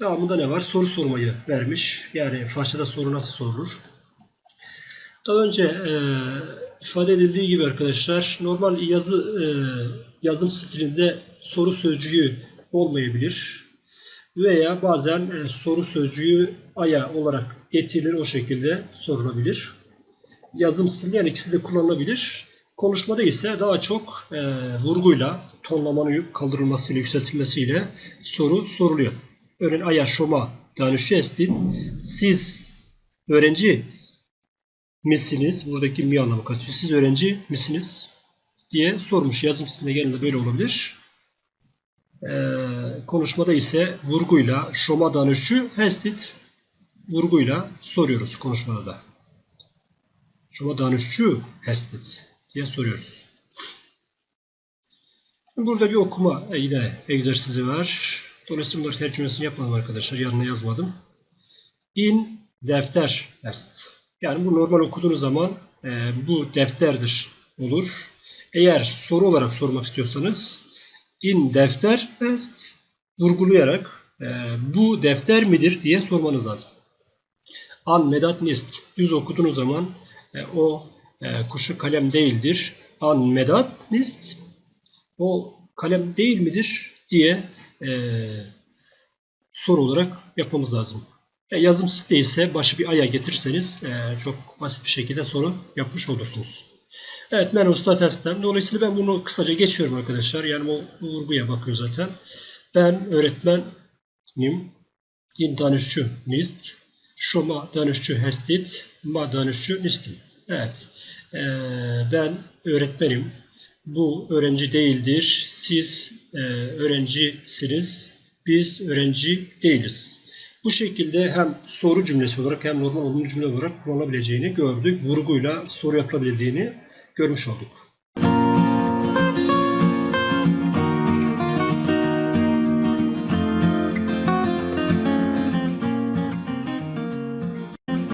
Devamında ne var? Soru sormayı vermiş. Yani façada soru nasıl sorulur? Daha önce e, ifade edildiği gibi arkadaşlar normal yazı e, yazım stilinde soru sözcüğü olmayabilir. Veya bazen e, soru sözcüğü aya olarak getirilir o şekilde sorulabilir. Yazım stilinde yani ikisi de kullanılabilir. Konuşmada ise daha çok e, vurguyla, tonlamanın kaldırılmasıyla, yükseltilmesiyle soru soruluyor. Örneğin aya şoma danışestin. Siz öğrenci misiniz? Buradaki mi anlamı katıyor. Siz öğrenci misiniz? diye sormuş. Yazım stilinde genelde böyle olabilir. Ee, konuşmada ise vurguyla şoma danışçı hestit vurguyla soruyoruz konuşmada da. Şoma danışçı hestit diye soruyoruz. Burada bir okuma e, yine egzersizi var. Dolayısıyla bunları tercümesini yapmadım arkadaşlar. Yanına yazmadım. In defter est. Yani bu normal okuduğunuz zaman e, bu defterdir olur. Eğer soru olarak sormak istiyorsanız in defter est vurgulayarak e, bu defter midir diye sormanız lazım. An medat nist düz okuduğunuz zaman e, o e, kuşu kalem değildir. An medat nist o kalem değil midir diye e, soru olarak yapmamız lazım. E, yazım stili ise başı bir aya getirirseniz e, çok basit bir şekilde soru yapmış olursunuz. Evet ben usta testem. Dolayısıyla ben bunu kısaca geçiyorum arkadaşlar. Yani o vurguya bakıyor zaten. Ben öğretmenim. Din danışçı nist. Şoma danışçı hestit. Ma danışçı nistim. Evet. Ee, ben öğretmenim. Bu öğrenci değildir. Siz e, öğrencisiniz. Biz öğrenci değiliz. Bu şekilde hem soru cümlesi olarak hem normal olumlu cümle olarak kullanabileceğini gördük. Vurguyla soru yapılabildiğini görmüş olduk.